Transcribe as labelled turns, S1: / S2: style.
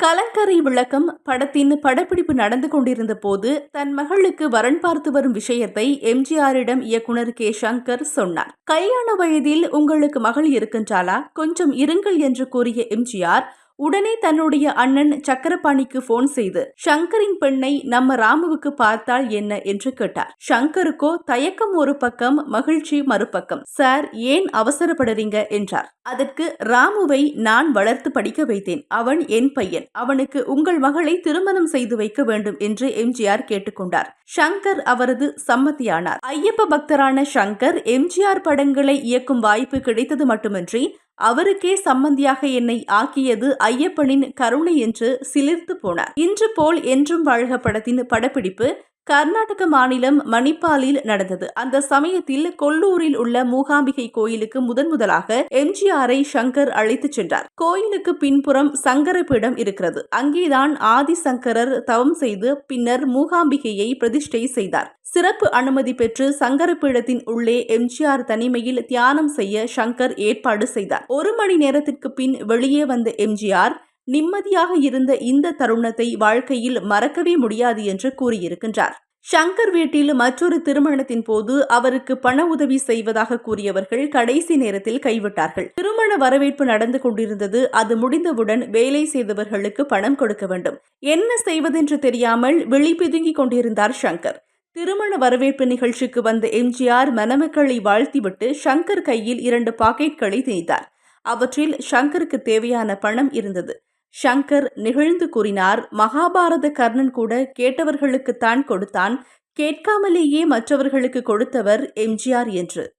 S1: கலங்கரை விளக்கம் படத்தின் படப்பிடிப்பு நடந்து கொண்டிருந்த போது தன் மகளுக்கு வரன் பார்த்து வரும் விஷயத்தை எம்ஜிஆரிடம் இயக்குனர் கே. சங்கர் சொன்னார். கல்யாண வயதில் உங்களுக்கு மகள் இருக்கின்றாளா? கொஞ்சம் இருங்கள் என்று கூறிய எம்ஜிஆர் உடனே தன்னுடைய அண்ணன் சக்கரபாணிக்கு போன் செய்து சங்கரின் பெண்ணை நம்ம ராமுவுக்கு பார்த்தால் என்ன? என்று கேட்டார். சங்கருக்கோ தயக்கம் ஒரு பக்கம் மகிழ்ச்சி மறுபக்கம். சார் ஏன் அவசரப்படுறீங்க? என்றார். அதற்கு ராமுவை நான் வளர்த்து படிக்க வைத்தேன். அவன் என் பையன். அவனுக்கு உங்கள் மகளை திருமணம் செய்து வைக்க வேண்டும் என்று எம்ஜிஆர் கேட்டுக்கொண்டார். சங்கர் அவரது சம்மதியானார். ஐயப்ப பக்தரான சங்கர் எம்ஜிஆர் படங்களை இயக்கும் வாய்ப்பு கிடைத்தது மட்டுமின்றி அவருக்கே சம்மந்தியாக என்னை ஆக்கியது ஐயப்பனின் கருணை என்று சிலிர்த்து போனார். இன்று போல் என்றும் வாழ்க படத்தின் படப்பிடிப்பு கர்நாடக மாநிலம் மணிப்பாலில் நடந்தது. அந்த சமயத்தில் கொல்லூரில் உள்ள மூகாம்பிகை கோயிலுக்கு முதன் முதலாக எம்ஜிஆரை சங்கர் அழைத்துச் சென்றார். கோயிலுக்கு பின்புறம் சங்கரபீடம் இருக்கிறது. அங்கேதான் ஆதிசங்கரர் தவம் செய்து பின்னர் மூகாம்பிகையை பிரதிஷ்டை செய்தார். சிறப்பு அனுமதி பெற்று சங்கரபீடத்தின் உள்ளே எம்ஜிஆர் தனிமையில் தியானம் செய்ய சங்கர் ஏற்பாடு செய்தார். ஒரு மணி நேரத்திற்கு பின் வெளியே வந்த எம்ஜிஆர் நிம்மதியாக இருந்த இந்த தருணத்தை வாழ்க்கையில் மறக்கவே முடியாது என்று கூறியிருக்கின்றார். ஷங்கர் வீட்டில் மற்றொரு திருமணத்தின் போது அவருக்கு பண உதவி செய்வதாக கூறியவர்கள் கடைசி நேரத்தில் கைவிட்டார்கள். திருமண வரவேற்பு நடந்து கொண்டிருந்தது அது முடிந்தவுடன் வேலை செய்தவர்களுக்கு பணம் கொடுக்க வேண்டும். என்ன செய்வதென்று தெரியாமல் விழிபிதுங்கிக் கொண்டிருந்தார் ஷங்கர் திருமண வரவேற்பு நிகழ்ச்சிக்கு வந்த எம்ஜிஆர் மணமக்களை வாழ்த்திவிட்டு ஷங்கர் கையில் இரண்டு பாக்கெட்களை தேய்த்தார். அவற்றில் ஷங்கருக்கு தேவையான பணம் இருந்தது. ஷங்கர் நிகழ்ந்து கூறினார் மகாபாரத கர்ணன் கூட கேட்டவர்களுக்குத்தான் கொடுத்தான் கேட்காமலேயே மற்றவர்களுக்கு கொடுத்தவர் எம்ஜிஆர் என்று.